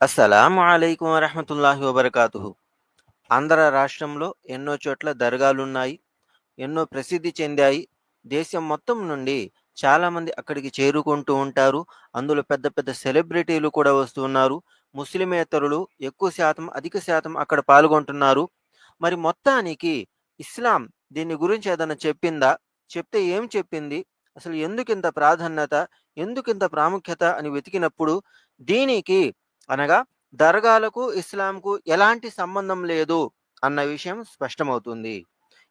అస్సలాము అలైకుం వరహమతుల్లాహి వబర్కాతు ఆంధ్ర రాష్ట్రంలో ఎన్నో చోట్ల దర్గాలున్నాయి ఎన్నో ప్రసిద్ధి చెందాయి. దేశం మొత్తం నుండి చాలామంది అక్కడికి చేరుకుంటూ ఉంటారు. అందులో పెద్ద పెద్ద సెలబ్రిటీలు కూడా వస్తున్నారు. ముస్లిమేతరులు ఎక్కువ శాతం అధిక శాతం అక్కడ పాల్గొంటున్నారు. మరి మొత్తానికి ఇస్లాం దీని గురించి ఏదైనా చెప్పిందా? చెప్తే ఏం చెప్పింది? అసలు ఎందుకింత ప్రాధాన్యత ఎందుకింత ప్రాముఖ్యత అని వెతికినప్పుడు దీనికి అనగా దర్గాలకు ఇస్లాంకు ఎలాంటి సంబంధం లేదు అన్న విషయం స్పష్టమవుతుంది.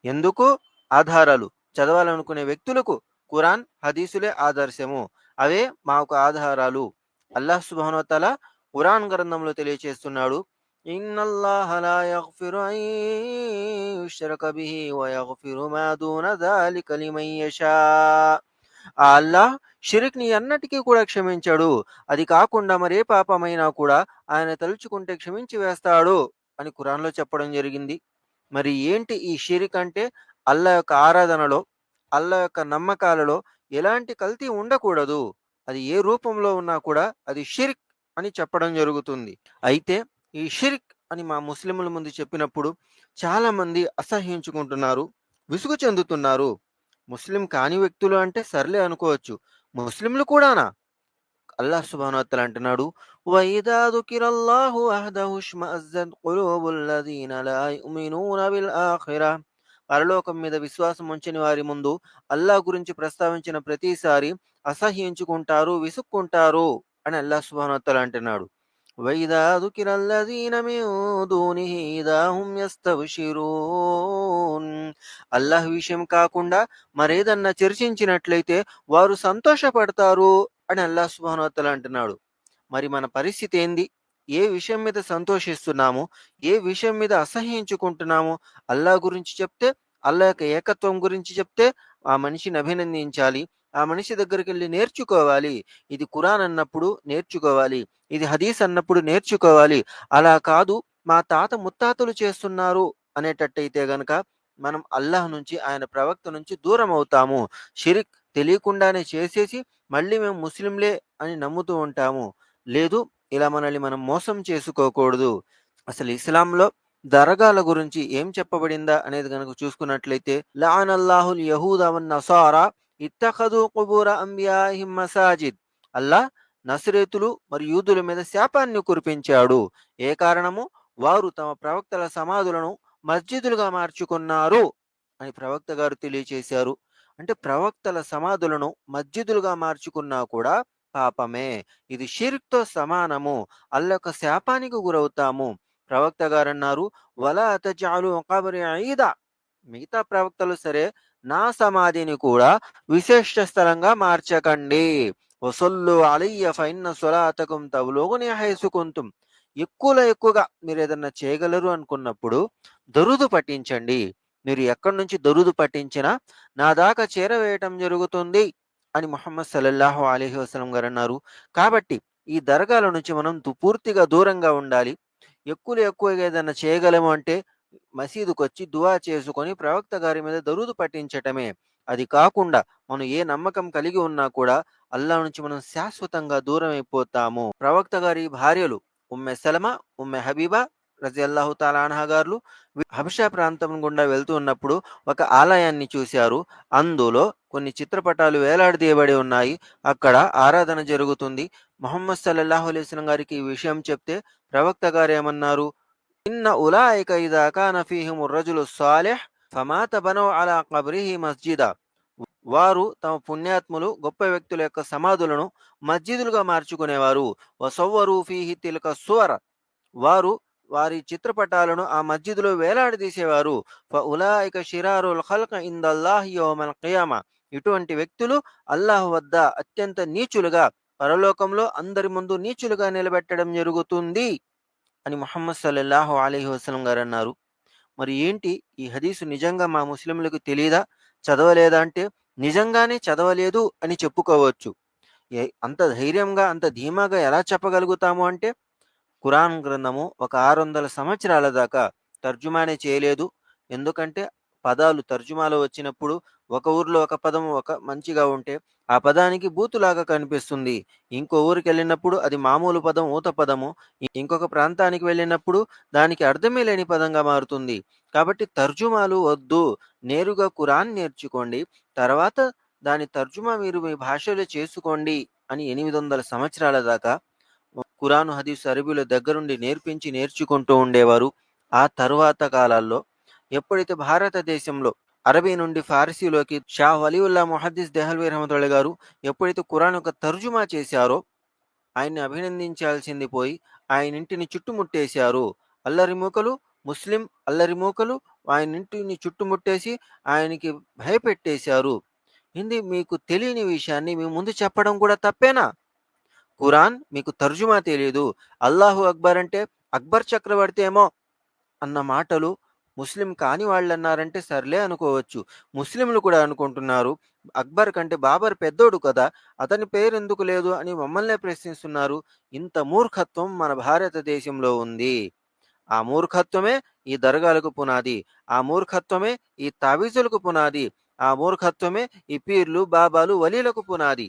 ఎందుకు? ఆధారాలు. చదవాలనుకునే వ్యక్తులకు కురాన్ హదీసులే ఆదర్శము. అవే మాకు ఆధారాలు. అల్లాహ్ సుబానుతల ఖురాన్ గ్రంథంలో తెలియచేస్తున్నాడు ఆ అల్లాహ్ షిరిక్ని అన్నటికీ కూడా క్షమించాడు. అది కాకుండా మరే పాపమైనా కూడా ఆయన తలుచుకుంటే క్షమించి వేస్తాడు అని కురాన్లో చెప్పడం జరిగింది. మరి ఏంటి ఈ షిరిక్ అంటే అల్లా యొక్క ఆరాధనలో అల్లా యొక్క నమ్మకాలలో ఎలాంటి కల్తీ ఉండకూడదు. అది ఏ రూపంలో ఉన్నా కూడా అది షిరిక్ అని చెప్పడం జరుగుతుంది. అయితే ఈ షిరిక్ అని మా ముస్లింల ముందు చెప్పినప్పుడు చాలామంది అసహ్యించుకుంటున్నారు విసుగు చెందుతున్నారు. ముస్లిం కాని వ్యక్తులు అంటే సర్లే అనుకోవచ్చు. ముస్లింలు కూడానా? అల్లాహ్ సుబానోత్తలు అంటున్నాడు వైదా దుకిరల్లాహు అహదహు ఇష్మఅజ్జత్ ఖులూబుల్ లదీన లా యుమినూన బిల్ ఆఖిరా. పరలోకం మీద విశ్వాసం ఉంచని వారి ముందు అల్లాహ్ గురించి ప్రస్తావించిన ప్రతిసారి అసహ్యించుకుంటారు విసుక్కుంటారు అని అల్లాహ్ సుబానోత్తల్ అంటున్నాడు. వైదా الذين من دونه إذا هم يستبشرون అల్లాహ్ విషయం కాకుండా మరేదన్నా చర్చించినట్లయితే వారు సంతోషపడతారు అని అల్లాహ్ సుబానోత్తల అంటున్నాడు. మరి మన పరిస్థితి ఏంది? ఏ విషయం మీద సంతోషిస్తున్నాము? ఏ విషయం మీద అసహ్యించుకుంటున్నాము? అల్లాహ్ గురించి చెప్తే అల్లా యొక్క ఏకత్వం గురించి చెప్తే ఆ మనిషిని అభినందించాలి. ఆ మనిషి దగ్గరికి వెళ్ళి నేర్చుకోవాలి. ఇది ఖురాన్ అన్నప్పుడు నేర్చుకోవాలి. ఇది హదీస్ అన్నప్పుడు నేర్చుకోవాలి. అలా కాదు మా తాత ముత్తాతలు చేస్తున్నారు అనేటట్టయితే గనక మనం అల్లాహ్ నుంచి ఆయన ప్రవక్త నుంచి దూరం అవుతాము. షిరిక్ తెలియకుండానే చేసేసి మళ్ళీ మేము ముస్లింలే అని నమ్ముతూ ఉంటాము. లేదు ఇలా మనల్ని మనం మోసం చేసుకోకూడదు. అసలు ఇస్లాంలో దరగాల గురించి ఏం చెప్పబడిందా అనేది కనుక చూసుకున్నట్లయితే లానల్లాహుల్ యహూద వన్ నసారా ఇత్తఖదు కుబూర అంబియాహిం మసాజిద్. అల్లా నసరేతులు మరియు యూదుల మీద శాపాన్ని కురిపించాడు. ఏ కారణము? వారు తమ ప్రవక్తల సమాధులను మస్జిదులుగా మార్చుకున్నారు అని ప్రవక్త గారు తెలియచేశారు. అంటే ప్రవక్తల సమాధులను మస్జిదులుగా మార్చుకున్నా కూడా పాపమే. ఇది షిర్క్తో సమానము. అల్లొక శాపానికి గురవుతాము. ప్రవక్త గారు అన్నారు వలా తజాలు ఒకబరి ఐదా? మిగతా ప్రవక్తలు సరే నా సమాధిని కూడా విశిష్ట స్థలంగా మార్చకండి. వసొల్లు అలయ్య ఫైన్న సొలాతకం తవులోగుని హైసుకుంtum ఎక్కువలో ఎక్కువగా మీరు ఏదన్నా చేయగలరు అనుకున్నప్పుడు దరుదు పట్టించండి మీరు ఎక్కడి నుంచి దరుదు పట్టించినా నా దాకా చేరవేయటం జరుగుతుంది అని మొహమ్మద్ సల్లల్లాహు అలీహి వసలం గారు అన్నారు. కాబట్టి ఈ దర్గాల నుంచి మనం దు- పూర్తిగా దూరంగా ఉండాలి. ఎక్కువలో ఎక్కువగా ఏదైనా చేయగలము అంటే మసీదుకు వచ్చి దువా చేసుకొని ప్రవక్త గారి మీద దరుదు పట్టించటమే. అది కాకుండా మనం ఏ నమ్మకం కలిగి ఉన్నా కూడా అల్లా నుంచి మనం శాశ్వతంగా దూరం అయిపోతాము ప్రవక్త గారి భార్యలు ఉమ్మె సలమ ఉమ్మె హబీబా రజి అల్లాహు తాలాన్హా గారు హబషా ప్రాంతం గుండా వెళ్తూ ఉన్నప్పుడు ఒక ఆలయాన్ని చూశారు. అందులో కొన్ని చిత్రపటాలు వేలాడదీయబడి ఉన్నాయి. అక్కడ ఆరాధన జరుగుతుంది. మొహమ్మద్ సల్లల్లాహు అలైస్లం గారికి ఈ విషయం చెప్తే ప్రవక్త గారు ఏమన్నారు? ఇన్న ఉలాయిక ఇదా కాన ఫీహిం రజులు సాలెహ్ ఫమాత బనౌ అలా కబ్రిహి మస్జిదా వారు తమ పుణ్యాత్ములు గొప్ప వ్యక్తుల యొక్క సమాధులను మస్జిదులుగా మార్చుకునేవారు. వసవ్వరు ఫీహి తిలక సువర. వారు వారి చిత్రపటాలను ఆ మస్జిద్లో వేలాడదీసేవారు. ఉలాయిక షిరారుల్ ఖల్క ఇందల్లాహి యోమల్ ఖియామ ఇటువంటి వ్యక్తులు అల్లాహ్ వద్ద అత్యంత నీచులుగా పరలోకంలో అందరి ముందు నీచులుగా నిలబెట్టడం జరుగుతుంది. అని ముహమ్మద్ సల్లల్లాహు అలీహి వసలం గారు అన్నారు. మరి ఏంటి? ఈ హదీసు నిజంగా మా ముస్లింలకు తెలియదా చదవలేదా అంటే నిజంగానే చదవలేదు అని చెప్పుకోవచ్చు. అంత ధైర్యంగా అంత ధీమాగా ఎలా చెప్పగలుగుతాము అంటే ఖురాన్ గ్రంథము ఒక ఆరు వందల సంవత్సరాల దాకా తర్జుమానే చేయలేదు. ఎందుకంటే పదాలు తర్జుమాలో వచ్చినప్పుడు ఒక ఊర్లో ఒక పదం ఒక మంచిగా ఉంటే ఆ పదానికి బూతులాగా కనిపిస్తుంది. ఇంకో ఊరికి వెళ్ళినప్పుడు అది మామూలు పదం ఊత పదము. ఇంకొక ప్రాంతానికి వెళ్ళినప్పుడు దానికి అర్థమే లేని పదంగా మారుతుంది. కాబట్టి తర్జుమాలు వద్దు. నేరుగా కురాన్ నేర్చుకోండి. తర్వాత దాని తర్జుమా మీరు మీ భాషలో చేసుకోండి అని ఎనిమిది వందల సంవత్సరాల దాకా కురాను హదీస్ అరబీల దగ్గరుండి నేర్పించి నేర్చుకుంటూ ఉండేవారు. ఆ తరువాత కాలాల్లో ఎప్పుడైతే భారతదేశంలో అరబీ నుండి ఫారసీలోకి షా వలీవుల్లా ముహద్దీస్ దెహల్వీ రహమతుల్లా గారు ఎప్పుడైతే ఖురాన్ యొక్క తర్జుమా చేశారో ఆయన్ని అభినందించాల్సింది పోయి ఆయన ఇంటిని చుట్టుముట్టేశారు. అల్లరి మూకలు ముస్లిం అల్లరిమూకలు ఆయన ఇంటిని చుట్టుముట్టేసి ఆయనకి భయపెట్టేశారు. ఇది మీకు తెలియని విషయాన్ని మీ ముందు చెప్పడం కూడా తప్పేనా? ఖురాన్ మీకు తర్జుమా తెలియదు. అల్లాహు అక్బర్ అంటే అక్బర్ చక్రవర్తి ఏమో అన్న మాటలు ముస్లిం కాని వాళ్ళు అన్నారంటే సర్లే అనుకోవచ్చు. ముస్లింలు కూడా అనుకుంటున్నారు అక్బర్ కంటే బాబర్ పెద్దోడు కదా అతని పేరు ఎందుకు లేదు అని మమ్మల్నే ప్రశ్నిస్తున్నారు. ఇంత మూర్ఖత్వం మన భారతదేశంలో ఉంది. ఆ మూర్ఖత్వమే ఈ దర్గాలకు పునాది ఆ మూర్ఖత్వమే ఈ తావీజులకు పునాది ఆ మూర్ఖత్వమే ఈ పీర్లు బాబాలు వలీలకు పునాది.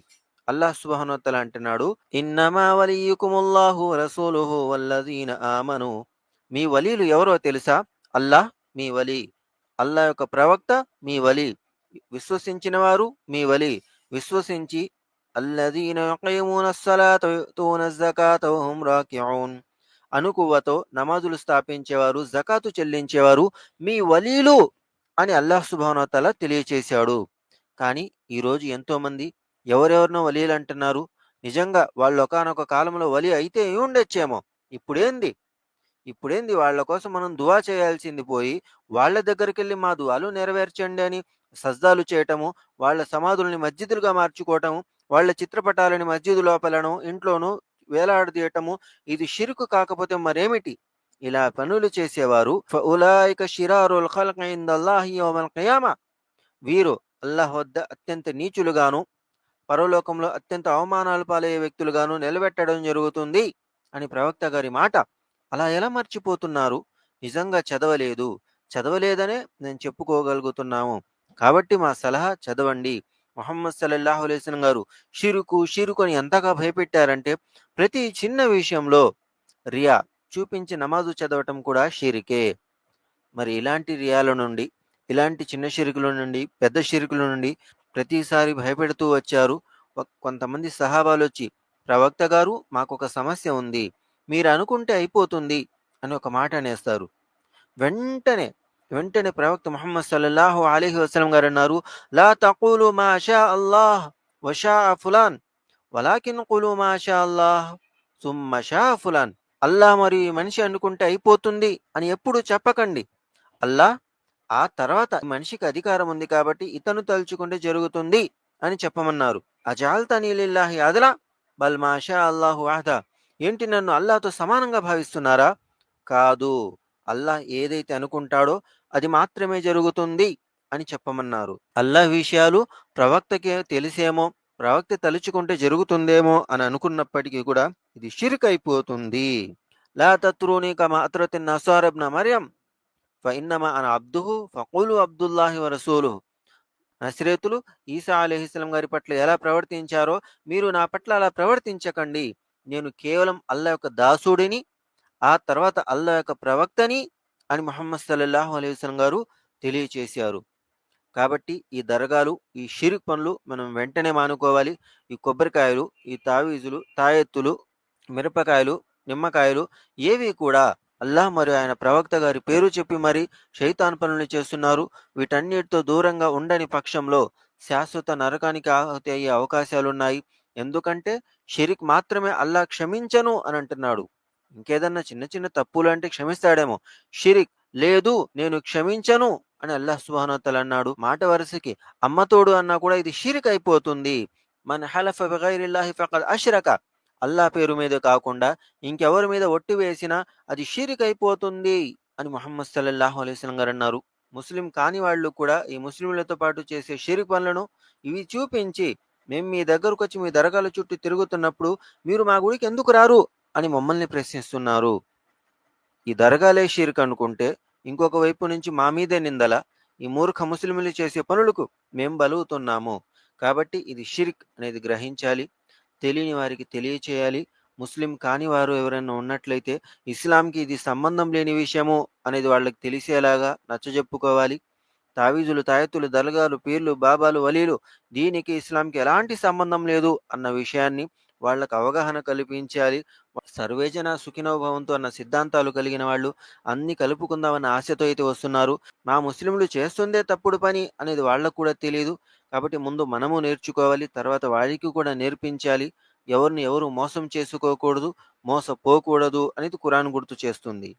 అల్లాహ్ సుబహనోత్తల అంటున్నాడు ఇన్నమా వలియుకుముల్లాహు రసూలుహు వల్లదీన ఆమను. మీ వలీలు ఎవరో తెలుసా? అల్లాహ్ మీ వలి. అల్లాహ్ యొక్క ప్రవక్త మీ వలి. విశ్వసించిన వారు మీ వలి. విశ్వసించి అనుకువతో నమాజులు స్థాపించేవారు జకాతు చెల్లించేవారు మీ వలీలు అని అల్లాహ్ సుభానోతల తెలియచేశాడు. కానీ ఈరోజు ఎంతో మంది ఎవరెవరినో వలీలు అంటున్నారు నిజంగా వాళ్ళు ఒకానొక కాలంలో వలి అయితే ఉండొచ్చేమో? ఇప్పుడేంది? ఇప్పుడేంది? వాళ్ళ కోసం మనం దువా చేయాల్సింది పోయి వాళ్ళ దగ్గరికి వెళ్ళి మా దువాలు నెరవేర్చండి అని సజ్దాలు చేయటము వాళ్ళ సమాధుల్ని మస్జిదులుగా మార్చుకోవటము వాళ్ళ చిత్రపటాలని మస్జిద్ లోపలను ఇంట్లోనూ వేలాడదీయటము ఇది షిరుకు కాకపోతే మరేమిటి? ఇలా పనులు చేసేవారు వీరు అల్లాహ్ వద్ద అత్యంత నీచులుగాను పరలోకంలో అత్యంత అవమానాలు పాలయ్యే వ్యక్తులుగాను నిలబెట్టడం జరుగుతుంది అని ప్రవక్త గారి మాట. అలా ఎలా మర్చిపోతున్నారు? నిజంగా చదవలేదు. చదవలేదనే నేను చెప్పుకోగలుగుతున్నాము. కాబట్టి మా సలహా చదవండి. మొహమ్మద్ సల్లల్లాహు అలైస్లం గారు షిరుకు షిరుకు అని ఎంతగా భయపెట్టారంటే ప్రతి చిన్న విషయంలో రియా చూపించి నమాజు చదవటం కూడా షిరికే. మరి ఇలాంటి రియాల నుండి ఇలాంటి చిన్న షిరుకుల నుండి పెద్ద షిరుకుల నుండి ప్రతిసారి భయపెడుతూ వచ్చారు. కొంతమంది సహాబాలు వచ్చి ప్రవక్త గారు మాకు ఒక సమస్య ఉంది. మీరు అనుకుంటే అయిపోతుంది అని ఒక మాట అనేస్తారు. వెంటనే వెంటనే ప్రవక్త ముహమ్మద్ సల్లల్లాహు అలీహి వసలం గారు అన్నారు లా తకులు మా షా అల్లాహ్ వషా ఫులాన్ వలాకిన్ కులు మా షా అల్లాహ్ సుమ్మ షా ఫులాన్. అల్లా మరి మనిషి అనుకుంటే అయిపోతుంది అని ఎప్పుడు చెప్పకండి. అల్లా ఆ తర్వాత మనిషికి అధికారం ఉంది కాబట్టి ఇతను తలుచుకుంటే జరుగుతుంది అని చెప్పమన్నారు. అజాల్ తనీలిల్లాహి అదలా? బల్ మాషా అల్లాహు ఆహదా ఏంటి నన్ను అల్లాతో సమానంగా భావిస్తున్నారా? కాదు. అల్లాహ్ ఏదైతే అనుకుంటాడో అది మాత్రమే జరుగుతుంది అని చెప్పమన్నారు. అల్లాహ్ విషయాలు ప్రవక్తకే తెలిసేమో ప్రవక్త తలుచుకుంటే జరుగుతుందేమో అని అనుకున్నప్పటికీ కూడా ఇది షిర్క్ అయిపోతుంది. లా తత్రూని కమా అత్రతిన్ నసారబ్న మరియం. ఫఇన్నమా అన అబ్దుహు ఫకులు అబ్దుల్లాహి వరసూలు నస్రేతులు ఈసా అలీహిస్లం గారి పట్ల ఎలా ప్రవర్తించారో మీరు నా పట్ల అలా ప్రవర్తించకండి. నేను కేవలం అల్లా యొక్క దాసుడిని ఆ తర్వాత అల్లా యొక్క ప్రవక్తని అని మొహమ్మద్ సల్లల్లాహు అలైహి గారు తెలియచేశారు. కాబట్టి ఈ దర్గాలు ఈ షిరిక్ పనులు మనం వెంటనే మానుకోవాలి. ఈ కొబ్బరికాయలు ఈ తావీజులు తాయెత్తులు మిరపకాయలు నిమ్మకాయలు ఏవి కూడా అల్లాహ్ మరియు ఆయన ప్రవక్త గారి పేరు చెప్పి మరి శైతాన్ పనులు చేస్తున్నారు. వీటన్నిటితో దూరంగా ఉండని పక్షంలో శాశ్వత నరకానికి ఆహుతి అయ్యే అవకాశాలున్నాయి. ఎందుకంటే షిరిక్ మాత్రమే అల్లా క్షమించను అని అంటున్నాడు. ఇంకేదన్నా చిన్న చిన్న తప్పులు అంటే క్షమిస్తాడేమో. షిరిక్ లేదు నేను క్షమించను అని అల్లాహ్ సుబానతల్ అన్నాడు. మాట వరుసకి అమ్మతోడు అన్నా కూడా ఇది షిరిక్ అయిపోతుంది. మన హలఫ బిగైరిల్లాహి ఫకద్ అష్రక. అల్లా పేరు మీద కాకుండా ఇంకెవరి మీద ఒట్టి వేసినా అది షిరిక్ అయిపోతుంది అని మొహమ్మద్ సల్లల్లాహు అలైస్లం గారు అన్నారు. ముస్లిం కాని వాళ్ళు కూడా ఈ ముస్లింలతో పాటు చేసే షిరిక్ పనులను ఇవి చూపించి మేము మీ దగ్గరకు వచ్చి మీ దరగాల చుట్టూ తిరుగుతున్నప్పుడు మీరు మా గుడికి ఎందుకు రారు? అని మమ్మల్ని ప్రశ్నిస్తున్నారు. ఈ దరగాలే షీర్క్ అనుకుంటే ఇంకొక వైపు నుంచి మా మీదే నిందల ఈ మూర్ఖ ముస్లింలు చేసే పనులకు మేము బలుగుతున్నాము కాబట్టి ఇది షిర్క్ అనేది గ్రహించాలి తెలియని వారికి తెలియచేయాలి ముస్లిం కాని వారు ఎవరైనా ఉన్నట్లయితే ఇస్లాంకి ఇది సంబంధం లేని విషయము అనేది వాళ్ళకి తెలిసేలాగా నచ్చజెప్పుకోవాలి. తావీజులు తాయత్తులు దర్గాలు పీర్లు బాబాలు వలీలు దీనికి ఇస్లాంకి ఎలాంటి సంబంధం లేదు అన్న విషయాన్ని వాళ్ళకు అవగాహన కల్పించాలి. సర్వేజన సుఖినోభవంతో అన్న సిద్ధాంతాలు కలిగిన వాళ్ళు అన్ని కలుపుకుందామన్న ఆశతో అయితే వస్తున్నారు. మా ముస్లింలు చేస్తుందే తప్పుడు పని అనేది వాళ్ళకు కూడా తెలియదు కాబట్టి ముందు మనము నేర్చుకోవాలి తర్వాత వారికి కూడా నేర్పించాలి. ఎవరిని ఎవరు మోసం చేసుకోకూడదు మోసపోకూడదు అనేది ఖురాన్ గుర్తు చేస్తుంది.